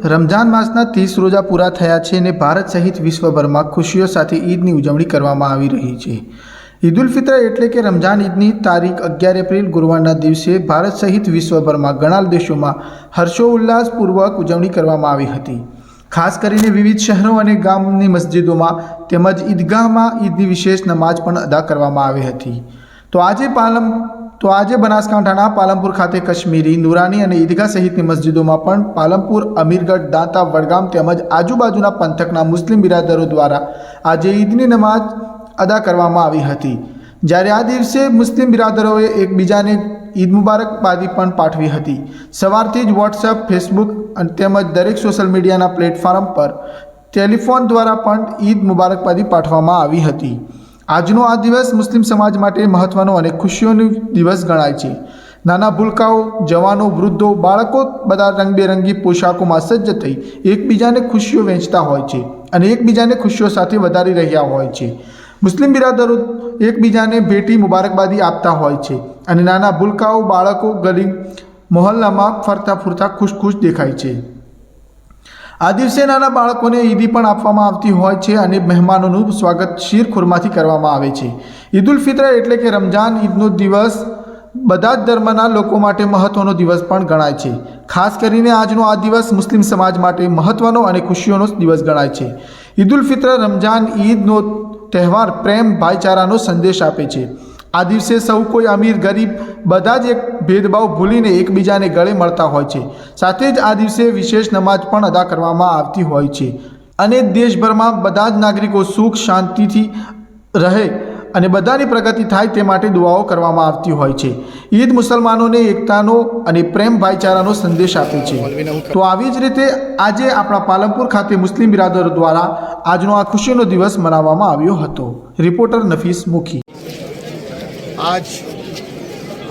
રમજાન માસના ત્રીસ રોજા પૂરા થયા છે અને ભારત સહિત વિશ્વભરમાં ખુશીઓ સાથે ઈદની ઉજવણી કરવામાં આવી રહી છે. ઈદ ઉલ ફિત્ર એટલે કે રમજાન ઈદની તારીખ અગિયાર એપ્રિલ ગુરુવારના દિવસે ભારત સહિત વિશ્વભરમાં ઘણા દેશોમાં હર્ષોલ્લાસપૂર્વક ઉજવણી કરવામાં આવી હતી. ખાસ કરીને વિવિધ શહેરો અને ગામની મસ્જિદોમાં તેમજ ઈદગાહમાં ઈદની વિશેષ નમાજ પણ અદા કરવામાં આવી હતી. તો આજે પાલમ, તો આજે બનાસકાંઠાના પાલનપુર ખાતે કશ્મીરી, નુરાની અને ઈદગાહ સહિતની મસ્જિદોમાં પણ પાલનપુર અમીરગઢ, દાંતા, વડગામ તેમજ આજુબાજુના પંથકના મુસ્લિમ બિરાદરો દ્વારા આજે ઈદની નમાજ અદા કરવામાં આવી હતી. જ્યારે આ દિવસે મુસ્લિમ બિરાદરોએ એકબીજાને ઈદ મુબારકબાદી પણ પાઠવી હતી. સવારથી જ વોટ્સઅપ ફેસબુક અને તેમજ દરેક સોશિયલ મીડિયાના પ્લેટફોર્મ પર ટેલિફોન દ્વારા પણ ઈદ મુબારકબાદી પાઠવવામાં આવી હતી. આજનો આ દિવસ મુસ્લિમ સમાજ માટે મહત્વનો અને ખુશીઓનો દિવસ ગણાય છે. નાના ભૂલકાઓ, જવાનો, વૃદ્ધો, બાળકો બધા રંગબેરંગી પોશાકોમાં સજ્જ થઈ એકબીજાને ખુશીઓ વહેંચતા હોય છે અને એકબીજાને ખુશીઓ સાથે વધારી રહ્યા હોય છે. મુસ્લિમ બિરાદરો એકબીજાને ભેટી મુબારકબાદી આપતા હોય છે અને નાના ભૂલકાઓ, બાળકો ગલી મોહલ્લામાં ફરતા ફરતા ખુશ ખુશ દેખાય છે. આ દિવસે નાના બાળકોને ઈદી પણ આપવામાં આવતી હોય છે અને મહેમાનોનું સ્વાગત શીરખુરમાંથી કરવામાં આવે છે. ઈદ ઉલ ફિત્ર એટલે કે રમજાન ઈદનો દિવસ બધા જ ધર્મના લોકો માટે મહત્વનો દિવસ પણ ગણાય છે. ખાસ કરીને આજનો આ દિવસ મુસ્લિમ સમાજ માટે મહત્વનો અને ખુશીઓનો દિવસ ગણાય છે. ઈદ ઉલ ફિત્ર રમજાન ઈદનો તહેવાર પ્રેમ ભાઈચારાનો સંદેશ આપે છે. આ દિવસે સૌ કોઈ અમીર, ગરીબ બધા જ એક ભેદભાવ ભૂલીને એકબીજાને ગળે મળતા હોય છે. સાથે જ આ દિવસે વિશેષ નમાજ પણ અદા કરવામાં આવતી હોય છે. અને દેશભરમાં બધા જ નાગરિકો સુખ, શાંતિથી રહે અને બધાની પ્રગતિ થાય તે માટે દુઆઓ કરવામાં આવતી હોય છે. ઈદ મુસલમાનોને એકતાનો અને પ્રેમ ભાઈચારાનો સંદેશ આપે છે. તો આવી જ રીતે આજે આપણા પાલનપુર ખાતે મુસ્લિમ બિરાદરો દ્વારા આજનો આ ખુશીનો દિવસ મનાવવામાં આવ્યો હતો. રિપોર્ટર નફીસ મુખી. આજ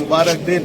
મુબારક દિન,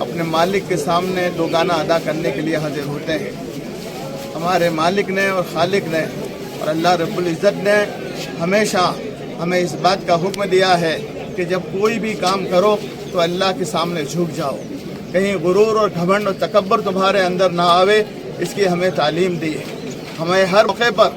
اپنے مالک کے سامنے دو گانا ادا کرنے کے لیے حاضر ہوتے ہیں۔ ہمارے مالک نے اور خالق نے اور اللہ رب العزت نے ہمیشہ ہمیں اس بات کا حکم دیا ہے کہ جب کوئی بھی کام کرو تو اللہ کے سامنے جھک جاؤ۔ کہیں غرور اور گھمنڈ اور تکبر تمہارے اندر نہ آوے، اس کی ہمیں تعلیم دی۔ ہمیں ہر موقع پر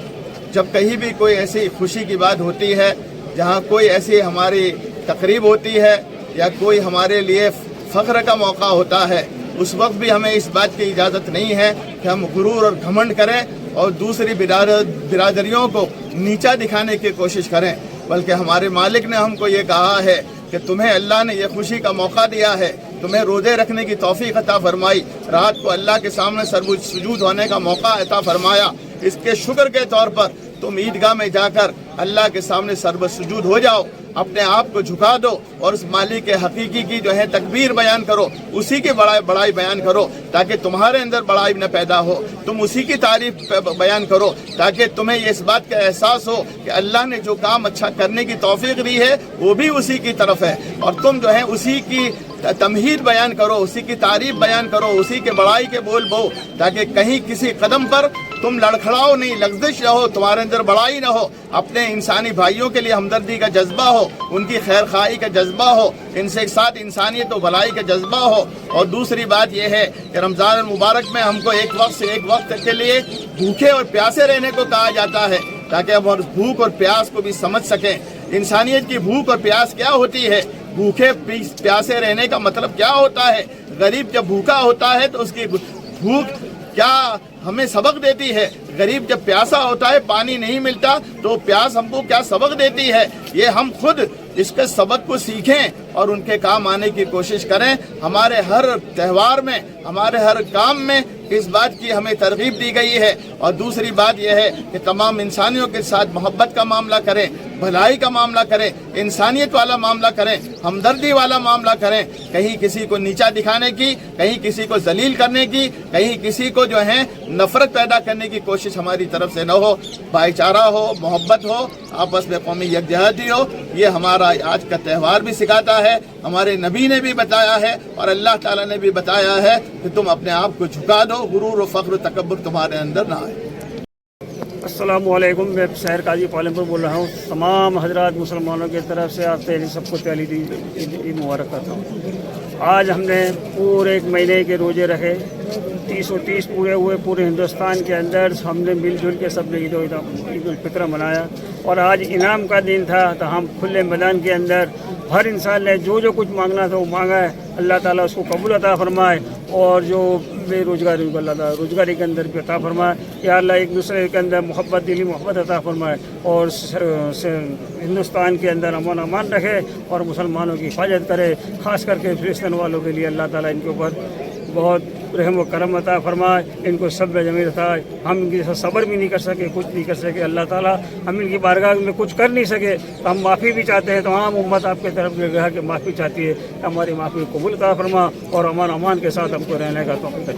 جب کہیں بھی کوئی ایسی خوشی کی بات ہوتی ہے، جہاں کوئی ایسی ہماری تقریب ہوتی ہے یا کوئی ہمارے لیے فخر کا موقع ہوتا ہے۔ اس وقت بھی ہمیں اس بات کی اجازت نہیں ہے کہ ہم غرور اور گھمنڈ کریں اور دوسری برادریوں کو نیچا دکھانے کی کوشش کریں۔ بلکہ ہمارے مالک نے ہم کو یہ کہا ہے کہ تمہیں اللہ نے یہ خوشی کا موقع دیا ہے۔ تمہیں روزے رکھنے کی توفیق عطا فرمائی۔ رات کو اللہ کے سامنے سربوج سجود ہونے کا موقع عطا فرمایا۔ اس کے شکر کے طور پر تم عیدگاہ میں جا کر اللہ کے سامنے سرب سجود ہو جاؤ، اپنے آپ کو جھکا دو اور اس مالک حقیقی کی جو ہے تکبیر بیان کرو، اسی کی بڑائی بڑائی بیان کرو تاکہ تمہارے اندر بڑائی نہ پیدا ہو۔ تم اسی کی تعریف بیان کرو تاکہ تمہیں یہ اس بات کا احساس ہو کہ اللہ نے جو کام اچھا کرنے کی توفیق دی ہے، وہ بھی اسی کی طرف ہے۔ اور تم جو ہے اسی کی تمہید بیان کرو، اسی کی تعریف بیان کرو، اسی کے بڑائی کے بول بو تاکہ کہیں کسی قدم پر تم لڑکھڑاؤ نہیں لگزش رہو، تمہارے اندر بڑائی نہ ہو۔ اپنے انسانی بھائیوں کے لیے ہمدردی کا جذبہ ہو، ان کی خیر خواہی کا جذبہ ہو، ان سے ایک ساتھ انسانیت و بھلائی کا جذبہ ہو۔ اور دوسری بات یہ ہے کہ رمضان المبارک میں ہم کو ایک وقت سے ایک وقت کے لیے بھوکے اور پیاسے رہنے کو کہا جاتا ہے، تاکہ ہم بھوک اور پیاس کو بھی سمجھ سکیں۔ انسانیت کی بھوک اور پیاس کیا ہوتی ہے؟ بھوکے، پیاسے رہنے کا مطلب کیا ہوتا ہے؟ غریب جب بھوکا ہوتا ہے تو اس کی بھوک کیا ہمیں سبق دیتی ہے۔ غریب جب پیاسا ہوتا ہے، پانی نہیں ملتا، تو پیاس ہم کو کیا سبق دیتی ہے؟ یہ ہم خود اس کے سبق کو سیکھیں اور ان کے کام آنے کی کوشش کریں۔ ہمارے ہر تہوار میں، ہمارے ہر کام میں اس بات کی ہمیں ترغیب دی گئی ہے۔ اور دوسری بات یہ ہے کہ تمام انسانیوں کے ساتھ محبت کا معاملہ کریں۔ بھلائی کا معاملہ کریں، انسانیت والا معاملہ کریں، ہمدردی والا معاملہ کریں، کہیں کسی کو نیچا دکھانے کی، کہیں کسی کو ذلیل کرنے کی، کہیں کسی کو جو ہے نفرت پیدا کرنے کی کوشش ہماری طرف سے نہ ہو۔ بھائی چارہ ہو، محبت ہو، آپس میں قومی یکجہتی ہو، یہ ہمارا آج کا تہوار بھی سکھاتا ہے۔ ہمارے نبی نے بھی بتایا ہے اور اللہ تعالیٰ نے بھی بتایا ہے کہ تم اپنے آپ کو جھکا دو، غرور و فخر و تکبر تمہارے اندر نہ آئے۔ السلام علیکم، میں سہر قاضی پالمپور بول رہا ہوں۔ تمام حضرات مسلمانوں کی طرف سے آپ پہلے یعنی سب کو پہلی عید مبارک کرتا ہوں۔ آج ہم نے پورے ایک مہینے کے روزے رکھے۔ تیس و تیس پورے ہوئے، پورے ہندوستان کے اندر ہم نے مل جل کے سب نے عید و عید الفطر منایا۔ اور آج انعام کا دن تھا، تو ہم کھلے میدان کے اندر ہر انسان نے جو جو کچھ مانگنا تھا وہ مانگا ہے۔ اللہ تعالیٰ اس کو قبول عطا فرمائے۔ اور جو بے روزگاری کو اللہ تعالیٰ روزگاری کے اندر بھی عطا فرمائے۔ یا اللہ ایک دوسرے کے اندر محبت دلی محبت عطا فرمائے اور ہندوستان کے اندر امن امان رکھے اور مسلمانوں کی حفاظت کرے، خاص کر کے فلسطین والوں کے لیے اللہ تعالیٰ ان کے اوپر بہت رحم و کرم عطا فرمائے، ان کو سب جمیل عطا۔ ہم ان کی صبر بھی نہیں کر سکے، کچھ نہیں کر سکے۔ اللہ تعالیٰ ہم ان کی بارگاہ میں کچھ کر نہیں سکے۔ تو ہم معافی بھی چاہتے ہیں تمام امت آپ کے طرف یہ گیا کہ معافی چاہتی ہے۔ ہماری معافی قبول عطا فرما اور امان امان کے ساتھ ہم کو رہنے کا توقع